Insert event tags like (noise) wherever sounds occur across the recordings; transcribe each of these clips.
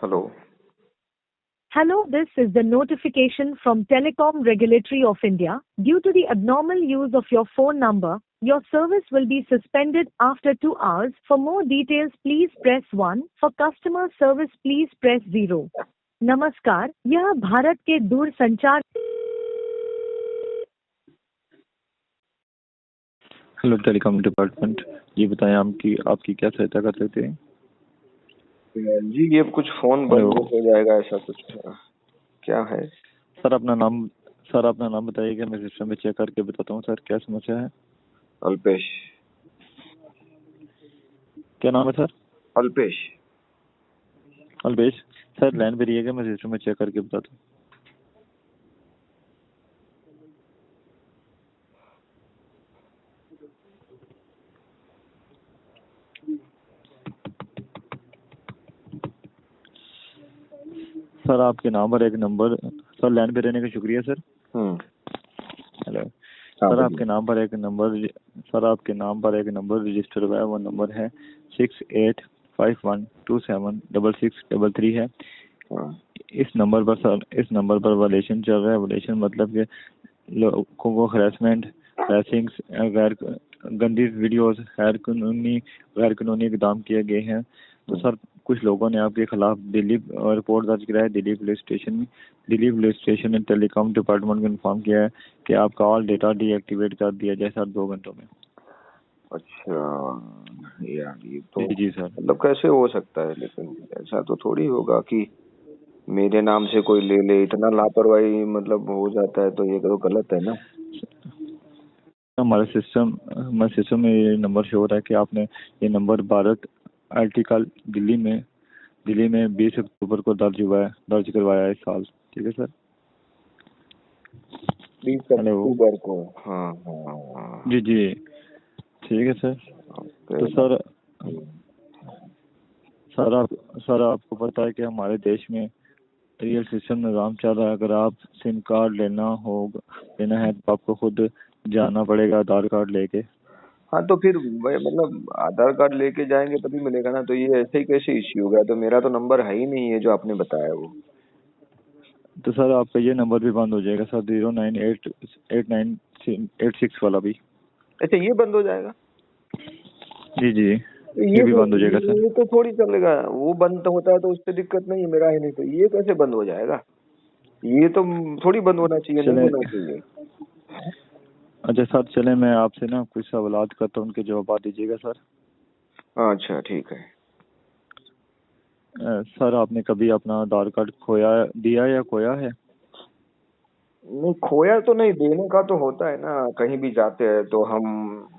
Hello. Hello, this is the notification from Telecom Regulatory of India. Due to the abnormal use of your phone number, your service will be suspended after two hours. For more details, please press 1. For customer service, please press 0. नमस्कार यह भारत के दूर संचार hello telecom department ये बताएँ आपकी आपकी क्या सहायता कर सकते हैं जी ये कुछ फ़ोन बंद हो जाएगा ऐसा कुछ। क्या है? सर अपना नाम सर अपना नाम बताइएगा मैं सिस्टम में चेक करके बताता हूँ सर क्या समस्या है? अल्पेश। क्या नाम है sir? Alpesh. Alpesh. Sir line पे रहिएगा मैं सिस्टम में चेक करके बताता हूँ। सर आपके नाम पर एक नंबर। सर लाइन पे रहने का शुक्रिया सर। हम्म। हेलो। हाँ, सर आपके नाम पर एक नंबर सर आपके नाम पर एक नंबर रजिस्टर हुआ है। वो नंबर है six eight five one two seven double six double three है। हाँ, इस नंबर पर सर इस नंबर पर वलेशन चल रहा है। वलेशन मतलब कि लोगों को हरासमेंट हैसिंग गैर गंदी वीडियोस गैर कानूनी गैर कानूनी इकदाम किए गए हैं। तो सर कुछ लोगों ने आपके खिलाफ दिल्ली रिपोर्ट दर्ज कराया है दिल्ली पुलिस स्टेशन में। दिल्ली पुलिस स्टेशन ने टेलीकॉम डिपार्टमेंट को इन्फॉर्म किया है कि आपका ऑल डेटा डीएक्टिवेट कर दिया जाए सर दो घंटों में। अच्छा यार ये तो जी जी सर। मतलब कैसे हो सकता है? लेकिन ऐसा तो थोड़ी होगा कि मेरे नाम से कोई ले ले इतना लापरवाही मतलब हो जाता है तो ये तो गलत है ना? हमारे सिस्टम हमारे सिस्टम में ये नंबर शो हो रहा है कि आपने ये नंबर भारत आर्टिकल दिल्ली में दिल्ली में 20 अक्टूबर को दर्ज हुआ है दर्ज करवाया है इस साल। ठीक है सर? बीस अक्टूबर को। हाँ हाँ हाँ। जी जी। ठीक है सर। तो सर सर आप सर आपको पता है कि हमारे देश में रियल सिस्टम निज़ाम चल रहा है। अगर आप सिम कार्ड लेना हो लेना है तो आपको खुद जाना पड़ेगा आधार कार्ड लेके। हाँ तो फिर वही मतलब आधार कार्ड लेके जाएँगे तभी मिलेगा ना तो ये ऐसे ही कैसे इश्यू हो गया? तो मेरा तो नंबर है ही नहीं है जो आपने बताया वो। तो सर आपका ये नंबर भी बंद हो जाएगा sir zero nine eight eight nine eight six वाला भी। अच्छा ये बंद हो जाएगा? जी जी। तो ये भी तो- बंद हो जाएगा सर। ये तो थोड़ी चलेगा वो बंद तो होता है तो उससे दिक्कत नहीं है मेरा है नहीं तो ये कैसे बंद हो जाएगा? ये तो थोड़ी बंद होना चाहिए नहीं चले- होना चाहिए। अच्छा सर चले मैं आपसे ना कुछ सवाल करता हूँ उनके जवाब दीजिएगा सर। हाँ, अच्छा ठीक है। सर आपने कभी अपना आधार कार्ड खोया दिया या खोया है? नहीं खोया तो नहीं देने का तो होता है ना कहीं भी जाते हैं तो हम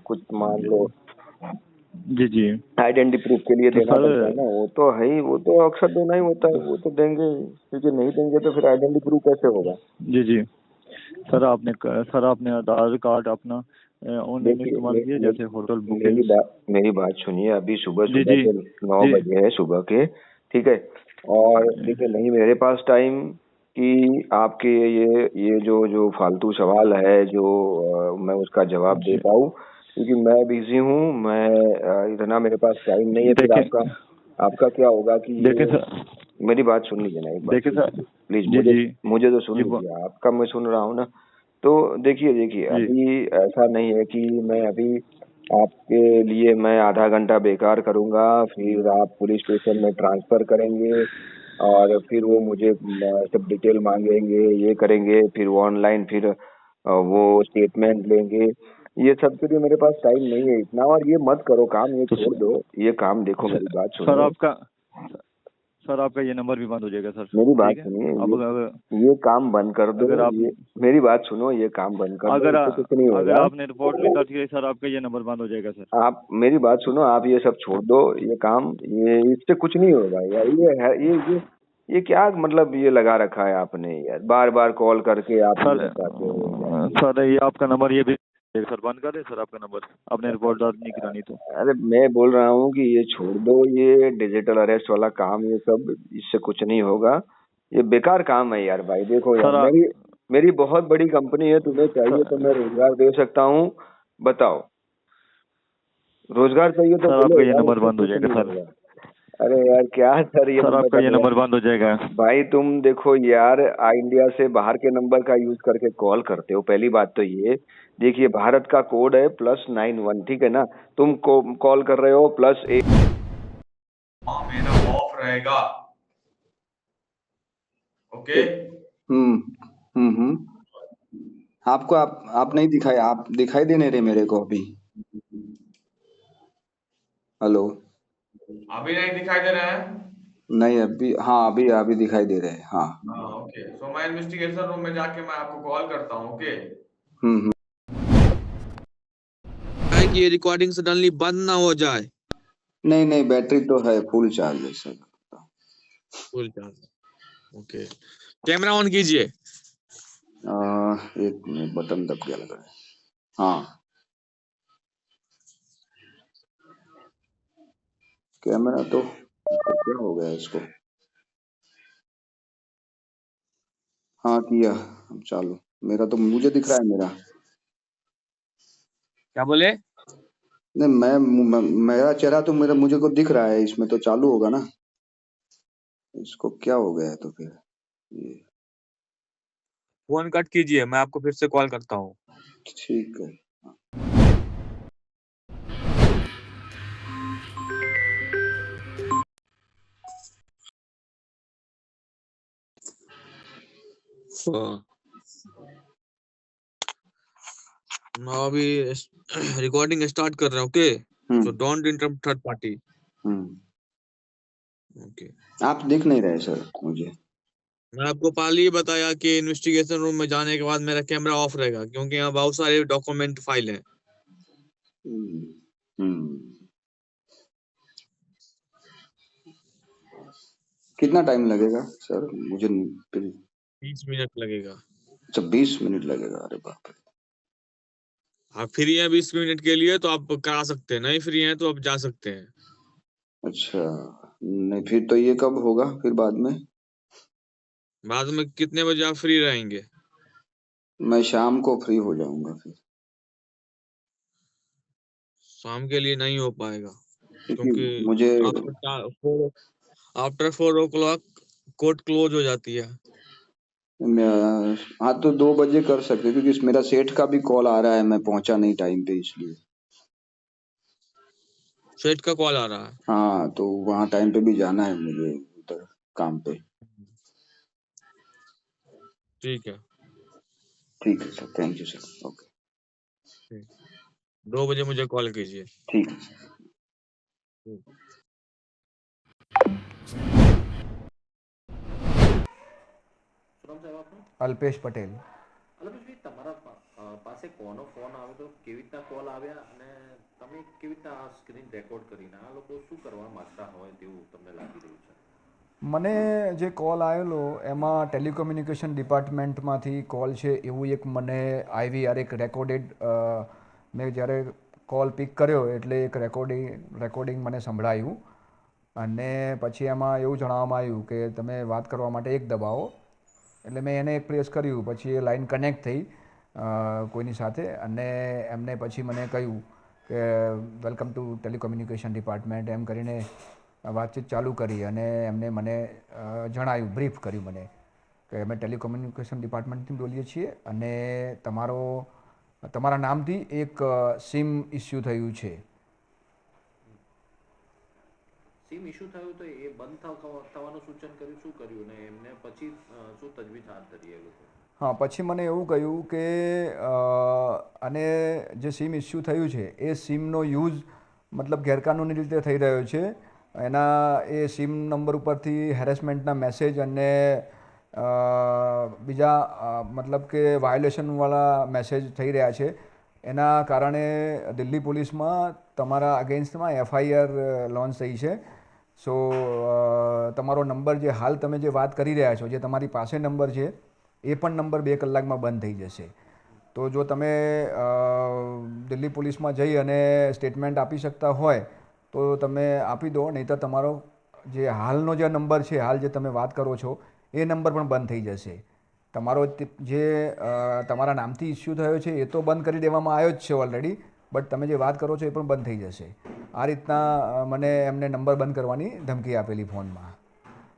कुछ मान लो। जी जी। आइडेंटिटी प्रूफ के लिए तो देना पड़ता है ना वो तो है ही वो तो अक्सर देना ही होता है वो तो देंगे क्योंकि नहीं देंगे तो फिर आइडेंटिटी प्रूफ कैसे होगा? जी जी। सर आपने सर आपने आधार कार्ड अपना ऑनलाइन इस्तेमाल किया जैसे होटल मेरी बुकिंग बात मेरी बात सुनिए अभी सुबह सुबह के नौ बजे है सुबह के ठीक है? और देखिए नहीं मेरे पास टाइम कि आपके ये ये जो जो फालतू सवाल है जो अ, मैं उसका जवाब दे पाऊँ क्योंकि मैं बिज़ी हूँ मैं अ, इतना मेरे पास टाइम नहीं है फिर आपका आपका क्या होगा कि देखिए सर मेरी बात सुन लीजिए ना एक बार देखिए सर प्लीज़ मुझे। मुझे तो सुन लीजिए आपका मैं सुन रहा हूँ ना तो देखिए देखिए अभी ऐसा नहीं है कि मैं अभी आपके लिए मैं आधा घंटा बेकार करूँगा फिर आप पुलिस स्टेशन में ट्रांसफ़र करेंगे और फिर वो मुझे सब डिटेल मांगेंगे ये करेंगे फिर वो ऑनलाइन फिर वो स्टेटमेंट लेंगे। ये सब के लिए मेरे पास टाइम नहीं है इतना और ये मत करो काम ये तो छोड़ दो ये काम देखो मेरी बात सर सुनो। आपका सर आपका ये नंबर भी बंद हो जाएगा सर। मेरी बात सुनिए, अब ये- अगर ये काम बंद कर दो अगर आप- मेरी बात सुनो ये काम बंद कर अगर दो इससे नहीं अगर आपने रिपोर्ट नहीं दर्ज की सर आपका ये नंबर बंद हो जाएगा सर। आप मेरी बात सुनो आप ये सब छोड़ दो ये काम ये इससे कुछ नहीं होगा यार। ये है ये ये ये क्या मतलब ये लगा रखा है आपने यार? बार बार कॉल करके आप सर सर ये आपका नंबर ये भी सर बंद कर दे सर आपका नंबर। आपने रिपोर्ट दर्ज नहीं करानी तो। अरे मैं बोल रहा हूँ कि ये छोड़ दो ये डिजिटल अरेस्ट वाला काम ये सब इससे कुछ नहीं होगा। ये बेकार काम है यार भाई देखो यार मेरी मेरी बहुत बड़ी कंपनी है तुम्हें चाहिए तो मैं रोज़गार दे सकता हूँ। बताओ। रोज़गार चाहिए तो आपका ये नंबर बंद हो जाएगा, सर। अरे यार क्या सर ये सर आपका ये नंबर बंद हो जाएगा। भाई तुम देखो यार आ इंडिया से बाहर के नंबर का यूज़ करके कॉल करते हो। पहली बात तो ये देखिए भारत का कोड है प्लस नाइन वन ठीक है ना? तुम कॉल कर रहे हो प्लस एट हाँ मेरा ऑफ़ रहेगा। ओके? हम्म हम्म हम्म। आपको आप आप नहीं दिखाई आप दिखाई देने रहे मेरे को अभी। हेलो? अभी नहीं दिखाई दे रहे हैं? नहीं अभी हाँ अभी अभी दिखाई दे रहे हैं हाँ। हाँ ओके सो मैं इन्वेस्टिगेशन रूम में जाके मैं आपको कॉल करता हूँ ओके हम्म हम्म। कि ये रिकॉर्डिंग सडनली बंद ना हो जाए? नहीं नहीं बैटरी तो है फुल चार्ज है sir full charge okay camera on कीजिए। एक मिनट बटन दब गया लग रहा है। हाँ। कैमरा तो क्या हो गया इसको? हाँ किया। अब चालू। मेरा तो मुझे दिख रहा है मेरा। क्या बोले? नहीं मैं, मैं मेरा चेहरा तो मेरा मुझे को दिख रहा है इसमें तो चालू होगा ना। इसको क्या हो गया है तो फिर? ये। फ़ोन कट कीजिए मैं आपको फिर से कॉल करता हूँ। ठीक है। मैं अभी रिकॉर्डिंग स्टार्ट (clears throat) कर रहा हूँ okay so hmm don't interrupt third party hmm. Okay आप दिख नहीं रहे सर मुझे। मैं आपको पहले ही बताया कि इन्वेस्टिगेशन रूम में जाने के बाद मेरा कैमरा ऑफ़ रहेगा क्योंकि यहाँ बहुत सारे डॉक्यूमेंट फ़ाइल हैं। हम्म। कितना टाइम लगेगा सर मुझे फिर बीस मिनट लगेगा। अच्छा बीस मिनट लगेगा अरे बाप रे। आप फ्री हैं बीस मिनट के लिए तो आप करा सकते हैं नहीं फ्री हैं तो आप जा सकते हैं। अच्छा नहीं फिर तो ये कब होगा फिर बाद में? बाद में कितने बजे आप फ्री रहेंगे? मैं शाम को फ्री हो जाऊँगा फिर। शाम के लिए नहीं हो पाएगा क्योंकि मुझे after four o'clock court close हो जाती है। मैं- हाँ तो दो बजे कर सकते हैं, क्योंकि मेरा सेठ का भी कॉल आ रहा है मैं पहुँचा नहीं टाइम पे इसलिए। सेठ का कॉल आ रहा है? हाँ तो वहाँ टाइम पे भी जाना है मुझे उधर काम पे। ठीक है। ठीक है sir thank you sir okay दो बजे मुझे कॉल कीजिए। ठीक है सर નામ સાહેબ આપનું? અલ્પેશ પટેલ. અલ્પેશભાઈ તમારા પાસે કોનો ફોન આવ્યો તો કેવી રીતના કોલ આવ્યા? અને તમે કેવી રીતના આ સ્ક્રીન રેકોર્ડ કરીને આ લોકો શું કરવા માંગતા હોય તેવું તમને લાગી રહ્યું છે? મને જે કોલ આવેલો એમાં ટેલિકોમ્યુનિકેશન ડિપાર્ટમેન્ટમાંથી કોલ છે એવું એક મને આવી યાર એક રેકોર્ડેડ મેં જ્યારે કોલ પિક કર્યો એટલે એક રેકોર્ડિંગ રેકોર્ડિંગ મને સંભળાયું. અને પછી એમાં એવું જણાવવામાં આવ્યું કે તમે વાત કરવા માટે એક દબાવો. એટલે મેં એને એક પ્રેસ કર્યું, પછી એ લાઈન કનેક્ટ થઈ કોઈની સાથે. અને એમને પછી મને કહ્યું કે વેલકમ ટુ ટેલિકોમ્યુનિકેશન ડિપાર્ટમેન્ટ એમ કરીને વાતચીત ચાલુ કરી અને એમને મને જણાવ્યું બ્રીફ કર્યું મને કે, અમે ટેલિકોમ્યુનિકેશન ડિપાર્ટમેન્ટથી બોલીએ છીએ અને તમારો, તમારા નામથી એક સિમ ઇસ્યુ થયું છે. સિમ ઇશ્યુ થયું તો એ બંધ થવા- થવાનું સૂચન કર્યું. શું કર્યું ને એમને પછી શું તજવીજ હાથ ધરી એ લોકો? હા, પછી મને એવું કહ્યું કે અને જે સિમ ઇસ્યુ થયું છે, એ સિમનો યુઝ મતલબ ગેરકાનૂની રીતે થઈ રહ્યો છે. એના, એ સિમ નંબર ઉપરથી હેરેસમેન્ટના મેસેજ અને બીજા મતલબ કે વાયોલેશનવાળા મેસેજ થઈ રહ્યા છે. એના કારણે દિલ્હી પોલીસમાં તમારા અગેન્સ્ટમાં એફઆઈઆર લોન્ચ થઈ છે. સો તમારો નંબર જે હાલ તમે જે વાત કરી રહ્યા છો, જે તમારી પાસે નંબર છે, એ પણ નંબર બે કલાકમાં બંધ થઈ જશે. તો જો તમે દિલ્હી પોલીસમાં જઈ અને સ્ટેટમેન્ટ આપી શકતા હોય, તો તમે આપી દો નહીં તો તમારો જે હાલનો જે નંબર છે, હાલ જે તમે વાત કરો છો, એ નંબર પણ બંધ થઈ જશે. તમારો જે તમારા નામથી ઇસ્યુ થયો છે, એ તો બંધ કરી દેવામાં આવ્યો જ છે ઓલરેડી બટ તમે જે વાત કરો છો એ પણ બંધ થઈ જશે. આ રીતના મને એમને નંબર બંધ કરવાની ધમકી આપેલી ફોનમાં.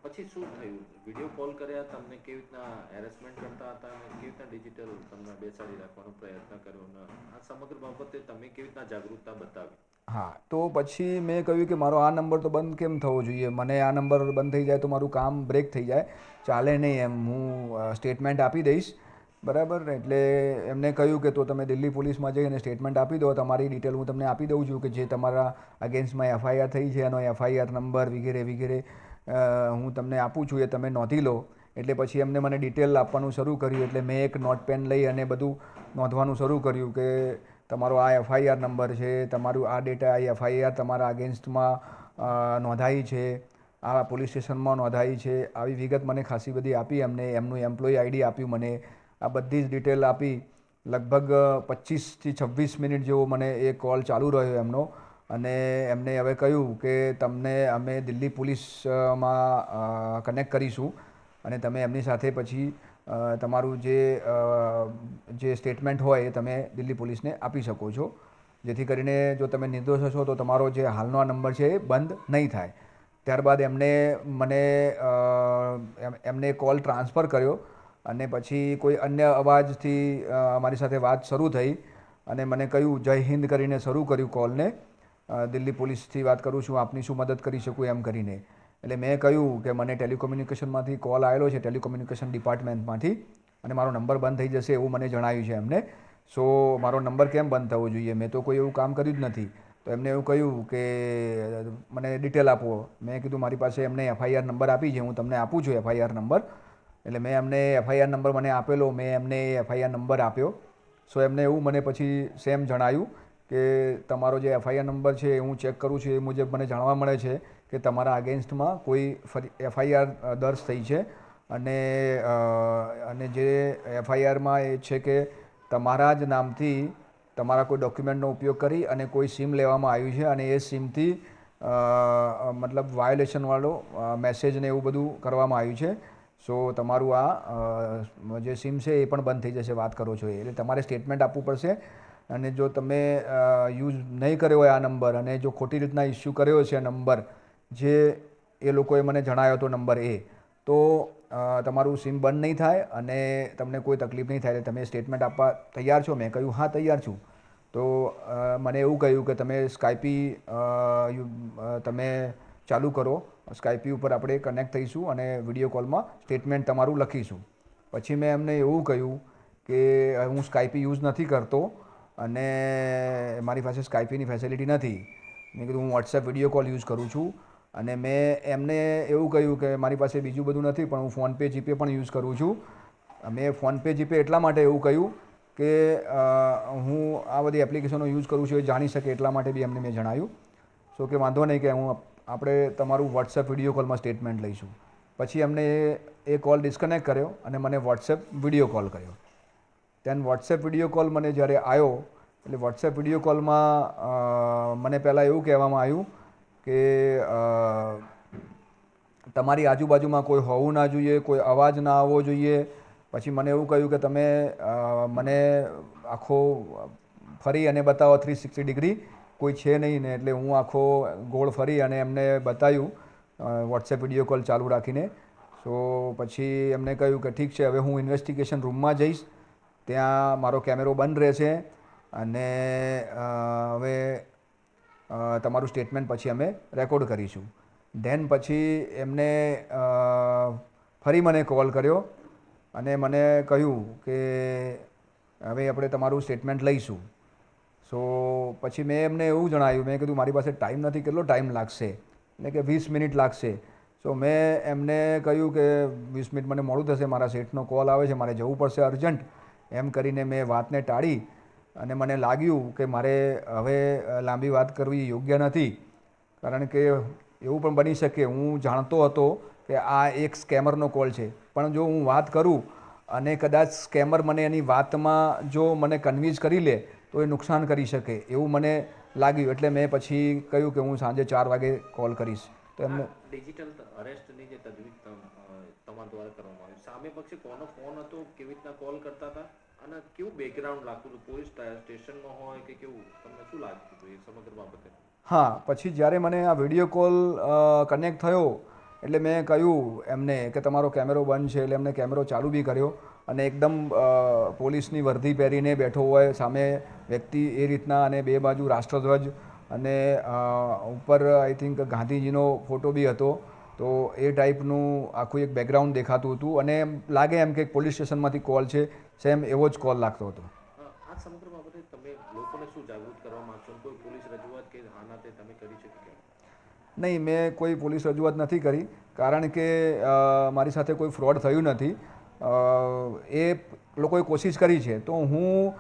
પછી શું થયું? વીડિયો કોલ કર્યા તમને કેવી રીતના હેરેસમેન્ટ કરતા હતા અને કેવી રીતના ડિજિટલ તમને બેસાડી રાખવાનો પ્રયત્ન કર્યો આ સમગ્ર બાબતે તમે કેવી રીતના જાગૃતતા બતાવી? હા તો પછી મેં કહ્યું કે મારો આ નંબર તો બંધ કેમ થવો જોઈએ? મને આ નંબર બંધ થઈ જાય તો મારું કામ બ્રેક થઈ જાય. ચાલે નહીં એમ હું સ્ટેટમેન્ટ આપી દઈશ. બરાબર એટલે એમને કહ્યું કે તો તમે દિલ્હી પોલીસમાં જઈને સ્ટેટમેન્ટ આપી દો. તમારી ડિટેલ હું તમને આપી દઉં છું કે જે તમારા અગેન્સ્ટમાં એફઆઈઆર થઈ છે, એનો એફઆઈઆર નંબર વગેરે વગેરે હું તમને આપું છું, એ તમે નોંધી લો. એટલે પછી એમને મને ડિટેલ આપવાનું શરૂ કર્યું. એટલે મેં એક નોટ પેન લઈ અને બધું નોંધવાનું શરૂ કર્યું કે તમારો આ એફઆઈઆર નંબર છે, તમારું આ ડેટા આ એફઆઈઆર તમારા અગેન્સ્ટમાં નોંધાઈ છે, આ પોલીસ સ્ટેશનમાં નોંધાઈ છે. આવી વિગત મને ખાસી બધી આપી એમને. એમનું એમ્પ્લોય આઈડી આપ્યું મને. આ બધી જ ડિટેલ આપી લગભગ પચીસથી છવ્વીસ મિનિટ જેવો મને એ કોલ ચાલુ રહ્યો એમનો. અને એમને હવે કહ્યું કે તમને અમે દિલ્હી પોલીસમાં કનેક્ટ કરીશું. અને તમે એમની સાથે પછી તમારું જે જે સ્ટેટમેન્ટ હોય એ તમે દિલ્હી પોલીસને આપી શકો છો. જેથી કરીને જો તમે નિર્દોષ હશો તો તમારો જે હાલનો આ નંબર છે એ બંધ નહીં થાય. ત્યારબાદ એમને મને એમ- એમને કોલ ટ્રાન્સફર કર્યો. અને પછી કોઈ અન્ય અવાજથી મારી સાથે વાત શરૂ થઈ અને મને કહ્યું, જય હિન્દ કરીને શરૂ કર્યું કોલને. દિલ્હી પોલીસથી વાત કરું છું, આપની શું મદદ કરી શકું એમ કરીને. એટલે મેં કહ્યું કે મને ટેલિકોમ્યુનિકેશનમાંથી કોલ આવેલો છે, ટેલિકોમ્યુનિકેશન ડિપાર્ટમેન્ટમાંથી અને મારો નંબર બંધ થઈ જશે એવું મને જણાવ્યું છે એમને. સો, મારો નંબર કેમ બંધ થવો જોઈએ? મેં તો કોઈ એવું કામ કર્યું જ નથી. તો એમને એવું કહ્યું કે, મને ડિટેલ આપો. મેં કીધું, મારી પાસે એમને એફઆઈઆર નંબર આપી છે, હું તમને આપું છું એફઆઈઆર નંબર. એટલે મેં એમને એફઆઈઆર નંબર મને આપેલો, મેં એમને એફઆઈઆર નંબર આપ્યો. સો એમને એવું મને પછી સેમ જણાયું કે તમારો જે એફઆઈઆર નંબર છે એ હું ચેક કરું છું, એ મુજબ મને જાણવા મળે છે કે તમારા અગેન્સ્ટમાં કોઈ એફઆઈઆર દર્જ થઈ છે. અને અને જે એફઆઈઆરમાં એ છે કે તમારા જ નામથી તમારા કોઈ ડોક્યુમેન્ટનો ઉપયોગ કરી અને કોઈ સિમ લેવામાં આવ્યું છે અને એ સિમથી મતલબ વાયોલેશનવાળો મેસેજ ને એવું બધું કરવામાં આવ્યું છે. સો તમારું આ જે સિમ છે એ પણ બંધ થઈ જશે વાત કરો છો એ. એટલે તમારે સ્ટેટમેન્ટ આપવું પડશે. અને જો તમે યુઝ નહીં કર્યો હોય આ નંબર અને જો ખોટી રીતના ઇસ્યુ કર્યો છે નંબર જે એ લોકોએ મને જણાવ્યો હતો નંબર એ તો તમારું સિમ બંધ નહીં થાય અને તમને કોઈ તકલીફ નહીં થાય. એટલે તમે સ્ટેટમેન્ટ આપવા તૈયાર છો? મેં કહ્યું હા તૈયાર છું. તો મને એવું કહ્યું કે તમે અ, તમે ચાલુ કરો. સ્કાઈપી ઉપર આપણે કનેક્ટ થઈશું અને વીડિયો કોલમાં સ્ટેટમેન્ટ તમારું લખીશું. પછી મેં એમને એવું કહ્યું કે હું સ્કાઈપી યુઝ નથી કરતો અને મારી પાસે સ્કાઈપીની ફેસિલિટી નથી. મેં કીધું, હું વોટ્સએપ વીડિયો કોલ યુઝ કરું છું. અને મેં એમને એવું કહ્યું કે, મારી પાસે બીજું બધું નથી, પણ હું ફોનપે જીપે પણ યુઝ કરું છું. મેં ફોનપે જીપે એટલા માટે એવું કહ્યું કે હું આ બધી એપ્લિકેશનો યુઝ કરું છું, એ જાણી શકે એટલા માટે બી એમને મેં જણાવ્યું. સો કે, વાંધો નહીં કે હું આપણે તમારું વોટ્સએપ વીડિયો કોલમાં સ્ટેટમેન્ટ લઈશું. પછી એમને એ કોલ ડિસ્કનેક્ટ કર્યો અને મને વોટ્સએપ વીડિયો કોલ કર્યો. તેન વોટ્સએપ વીડિયો કોલ મને જ્યારે આવ્યો એટલે વોટ્સએપ વીડિયો કોલમાં મને પહેલાં એવું કહેવામાં આવ્યું કે તમારી આજુબાજુમાં કોઈ હોવું ના જોઈએ, કોઈ અવાજ ના આવવો જોઈએ. પછી મને એવું કહ્યું કે તમે મને આખો ફરી અને બતાવો થ્રી સિક્સટી ડિગ્રી કોઈ છે નહીં ને એટલે હું આખો ગોળ ફરી અને એમને બતાવ્યું વોટ્સએપ વીડિયો કોલ ચાલુ રાખીને. સો પછી એમને કહ્યું કે ઠીક છે, હવે હું ઇન્વેસ્ટિગેશન રૂમમાં જઈશ. ત્યાં મારો કેમેરો બંધ રહેશે અને હવે તમારું સ્ટેટમેન્ટ પછી અમે રેકોર્ડ કરીશું. ધેન પછી એમને ફરી મને કોલ કર્યો અને મને કહ્યું કે હવે આપણે તમારું સ્ટેટમેન્ટ લઈશું. સો પછી મેં એમને એવું જણાવ્યું, મેં કીધું, મારી પાસે ટાઈમ નથી, કેટલો ટાઈમ લાગશે? એટલે કે વીસ મિનિટ લાગશે. સો મેં એમને કહ્યું કે, વીસ મિનિટ મને મોડું થશે, મારા શેઠનો કોલ આવે છે, મારે જવું પડશે અર્જન્ટ એમ કરીને મેં વાતને ટાળી અને મને લાગ્યું કે મારે હવે લાંબી વાત કરવી યોગ્ય નથી. કારણ કે એવું પણ બની શકે, હું જાણતો હતો કે આ એક સ્કેમરનો કોલ છે. પણ જો હું વાત કરું અને કદાચ સ્કેમર મને એની વાતમાં જો મને કન્વિન્સ કરી લે તો એ નુકસાન કરી શકે. એવું મને લાગ્યું. એટલે મેં પછી કહ્યું કે હું સાંજે ચાર વાગે કોલ કરીશ. તો એમને ડિજિટલ અરેસ્ટની જે તજવીજ તમારા દ્વારા કરવામાં આવી. સામે પક્ષે કોનો ફોન હતો કેવી રીતના કોલ કરતા હતા? અને કેવું બેકગ્રાઉન્ડ લાગતું હતું? પોલીસ સ્ટેશનમાં હોય કે કેવું? તમને શું લાગતું હતું એ સમગ્ર બાબતે? હા પછી જ્યારે મને આ વીડિયો કોલ કનેક્ટ થયો એટલે મેં કહ્યું એમને કે તમારો કેમેરો બંધ છે એટલે એમને કેમેરો ચાલુ બી કર્યો. અને એકદમ પોલીસની વર્ધી પહેરીને બેઠો હોય સામે વ્યક્તિ એ રીતના અને બે બાજુ રાષ્ટ્રધ્વજ અને ઉપર આઈ થિંક ગાંધીજીનો ફોટો બી હતો. તો એ ટાઈપનું આખું એક બેકગ્રાઉન્ડ દેખાતું હતું અને એમ લાગે એમ કે પોલીસ સ્ટેશનમાંથી કોલ છે સેમ એવો જ કોલ લાગતો હતો. આ સમગ્ર બાબતે તમે લોકોને શું જાગૃત કરવા માંગશો? કોઈ પોલીસ રજૂઆત કે આના તે તમે કરી છે કે નહીં મેં કોઈ પોલીસ રજૂઆત નથી કરી કારણ કે મારી સાથે કોઈ ફ્રોડ થયું નથી. એ લોકોએ કોશિશ કરી છે. તો હું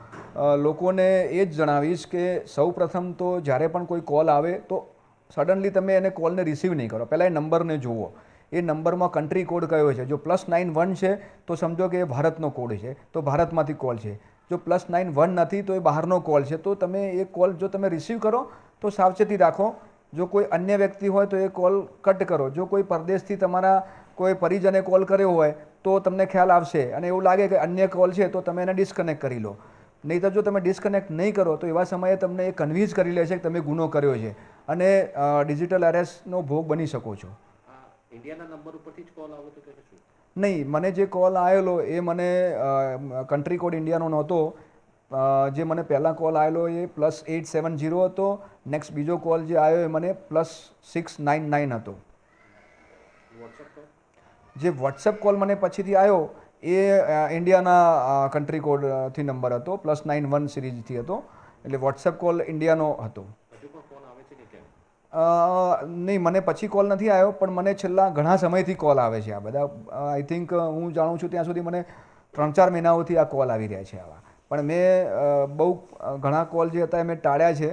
લોકોને એ જ જણાવીશ કે સૌ પ્રથમ તો જ્યારે પણ કોઈ કોલ આવે તો સડનલી તમે એને કોલને રિસીવ નહીં કરો. પહેલાં એ નંબરને જુઓ. એ નંબરમાં કન્ટ્રી કોડ કયો છે? જો પ્લસ નાઇન વન છે, તો સમજો કે એ ભારતનો કોડ છે. તો ભારતમાંથી કોલ છે. જો પ્લસ નાઇન વન નથી, તો એ બહારનો કોલ છે. તો તમે એ કોલ જો તમે રિસીવ કરો, તો સાવચેતી રાખો. જો કોઈ અન્ય વ્યક્તિ હોય તો એ કોલ કટ કરો. જો કોઈ પરદેશથી તમારા કોઈ પરિજને કોલ કર્યો હોય તો તમને ખ્યાલ આવશે અને એવું લાગે કે અન્ય કોલ છે તો તમે એને ડિસ્કનેક્ટ કરી લો. નહીં તો જો તમે ડિસ્કનેક્ટ નહીં કરો તો એવા સમયે તમને એ કન્વિન્સ કરી લેશે કે તમે ગુનો કર્યો છે અને ડિજિટલ એરેસ્ટનો ભોગ બની શકો છો. ઇન્ડિયાના નંબર ઉપરથી જ કોલ આવ્યો કે શું? નહીં મને જે કોલ આવેલો એ મને કન્ટ્રી કોડ ઇન્ડિયાનો નહોતો. જે મને પહેલાં કોલ આવેલો એ પ્લસ એટ સેવન જીરો હતો. નેક્સ્ટ બીજો કોલ જે આવ્યો એ મને પ્લસ સિક્સ નાઇન નાઇન હતો. વોટ્સઅપ જે વોટ્સએપ કોલ મને પછીથી આવ્યો એ ઇન્ડિયાના કન્ટ્રી કોડથી નંબર હતો પ્લસ નાઇન વન સિરીઝથી હતો, એટલે વોટ્સએપ કોલ ઇન્ડિયાનો હતો. નહીં, મને પછી કોલ નથી આવ્યો પણ મને છેલ્લા ઘણા સમયથી કોલ આવે છે આ બધા. આઈ થિંક હું જાણું છું ત્યાં સુધી મને ત્રણ ચાર મહિનાઓથી આ કોલ આવી રહ્યા છે આવા. પણ મેં બહુ ઘણા કોલ જે હતા એ મેં ટાળ્યા છે.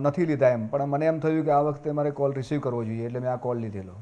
નથી લીધા એમ. પણ મને એમ થયું કે આ વખતે મારે કોલ રિસીવ કરવો જોઈએ, એટલે મેં આ કોલ લીધેલો.